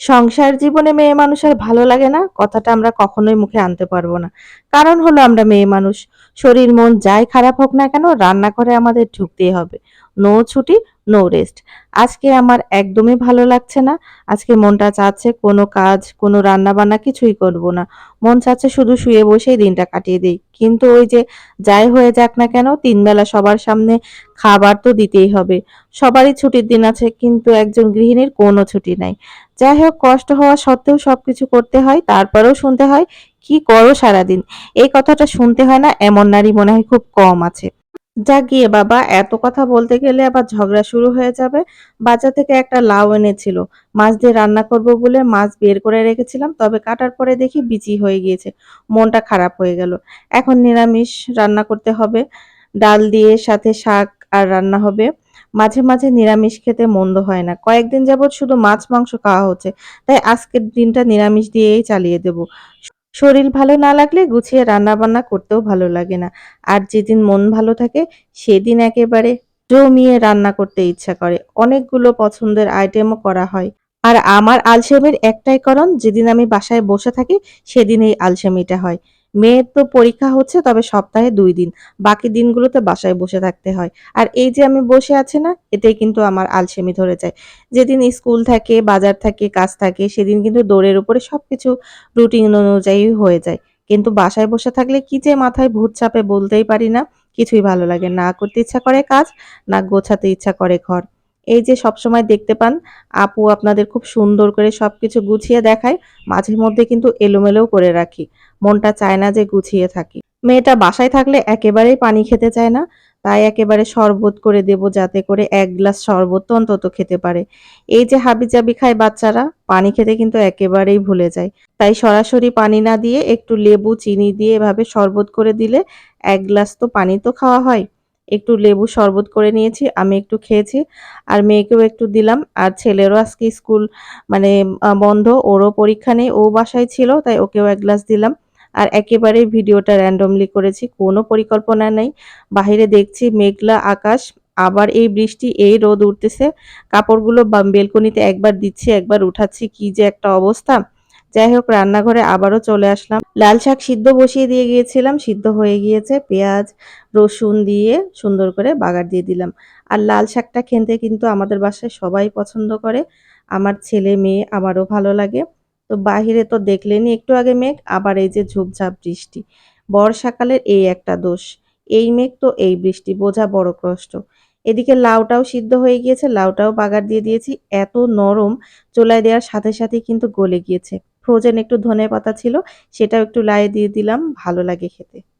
সংসার জীবনে মেয়ে মানুষ আর ভালো লাগে না, কথাটা আমরা কখনোই মুখে আনতে পারব না। কারণ হলো আমরা মেয়ে মানুষ। শরীর মন যাই খারাপ হোক না কেন রান্না রান্নাঘরে আমাদের ঢুকতেই হবে। নো ছুটি, নো রেস্ট। আজকে আমার একদমই ভালো লাগছে না। আজকে মনটা চাচ্ছে কোনো কাজ, কোনো রান্না বান্না কিছুই করব না। মন চাচ্ছে শুধু শুয়ে বসেই দিনটা কাটিয়ে দিই। কিন্তু ওই যে যাই হয়ে যাক না কেন, তিনবেলা সবার সামনে খাবার তো দিতেই হবে। সবারই ছুটির দিন আছে, কিন্তু একজন গৃহিণীর কোনো ছুটি নাই। যাই হোক, কষ্ট হওয়া সত্ত্বেও সবকিছু করতে হয়, তারপরেও শুনতে হয়, কি করো সারাদিন? এই কথাটা শুনতে হয় না, এমন নারী মনে হয় খুব কম আছে। যা গিয়ে বাবা, এত কথা বলতে গেলে আবার ঝগড়া শুরু হয়ে যাবে। বাজার থেকে একটা লাউ এনেছিল। মাছ দিয়ে রান্না করব বলে মাছ বের করে রেখেছিলাম, তবে কাটার পরে দেখি বিচি হয়ে গিয়েছে। মনটা খারাপ হয়ে গেল। এখন নিরামিষ রান্না করতে হবে। ডাল দিয়ে সাথে শাক আর রান্না হবে। মাঝে মাঝে নিরামিষ খেতে মন্দ হয় না। কয়েকদিন যাবৎ শুধু মাছ মাংস খাওয়া হচ্ছে। তাই আজকের দিনটা নিরামিষ দিয়েই চালিয়ে দেব। শরীর ভালো না লাগলে গুছিয়ে রান্নাবান্না করতেও ভালো লাগে না। আর যেদিন মন ভালো থাকে, সেদিন একেবারে জমিয়ে রান্না করতে ইচ্ছা করে। অনেকগুলো পছন্দের আইটেমও করা হয়। আর আমার আলসেমির একটাই কারণ, যেদিন আমি বাসায় বসে থাকি, সেদিন এই আলসেমিটা হয়। মেয়ের তো পরীক্ষা হচ্ছে, তবে সপ্তাহে দুই দিন। বাকি দিনগুলোতে বাসায় বসে থাকতে হয়। আর এই যে আমি বসে আছি না, এতেই কিন্তু আমার আলসেমি ধরে যায়। যেদিন স্কুল থাকে, বাজার থাকে, কাজ থাকে, সেদিন কিন্তু দৌড়ের উপরে সব কিছু রুটিন অনুযায়ী হয়ে যায়। কিন্তু বাসায় বসে থাকলে কি যে মাথায় ভূত চাপে বলতেই পারি না। কিছুই ভালো লাগে না করতে ইচ্ছা করে কাজ, না গোছাতে ইচ্ছা করে ঘর। এই যে সবসময় দেখতে পান, আপু আপনাদের খুব সুন্দর করে সব কিছু গুছিয়ে দেখায়, মাঝে মধ্যে কিন্তু এলোমেলোও করে রাখি। মনটা চায় না যে গুছিয়ে থাকি। মেয়েটা বাসায় থাকলে একেবারেই পানি খেতে চায় না, তাই একেবারে শরবত করে দেব যাতে করে এক গ্লাস শরবত অন্তত খেতে পারে। এই যে হাবিজাবি খায় বাচ্চারা, পানি খেতে কিন্তু একেবারেই ভুলে যায়। তাই সরাসরি পানি না দিয়ে একটু লেবু, চিনি দিয়ে এভাবে শরবত করে দিলে এক গ্লাস তো পানি তো খাওয়া হয়। একটু লেবু শরবত করে নিয়েছি, আমি একটু খেয়েছি, আর মেয়েকেও একটু দিলাম, আর ছেলেরও আজকে স্কুল মানে বন্ধ, ওরও পরীক্ষা নেই, ও বাসায় ছিল, তাই ওকেও এক গ্লাস দিলাম, আর একেবারেই ভিডিওটা র্যান্ডমলি করেছি, কোনো পরিকল্পনা নেই, বাইরে দেখছি মেঘলা আকাশ, আবার এই বৃষ্টি, এই রোদ উঠতেছে, কাপড়গুলো বেলকনিতে একবার দিচ্ছি, একবার উঠাচ্ছি, কি যে একটা অবস্থা যাই হোক, রান্নাঘরে আবারও চলে আসলাম। লাল শাক সিদ্ধ বসিয়ে দিয়ে গিয়েছিলাম, সিদ্ধ হয়ে গিয়েছে। পেঁয়াজ, রসুন দিয়ে সুন্দর করে বাগার দিয়ে দিলাম। আর লাল শাকটা খেতে কিন্তু আমাদের বাসায় সবাই পছন্দ করে। আমার ছেলে, মেয়ে আমারও ভালো লাগে। তো বাহিরে তো দেখলেনই একটু আগে মেঘ, আবার এই যে ঝুপঝাপ বৃষ্টি। বর্ষাকালের এই একটা দোষ। এই মেঘ তো এই বৃষ্টি, বোঝা বড় কষ্ট। এদিকে লাউটাও সিদ্ধ হয়ে গিয়েছে, লাউটাও বাগার দিয়ে দিয়েছি। এত নরম, চুলায় দেওয়ার সাথে সাথেই কিন্তু গলে গিয়েছে। ফ্রোজেন একটু ধনে পাতা ছিল সেটাও একটু লায়ে দিয়ে দিলাম ভালো লাগে খেতে।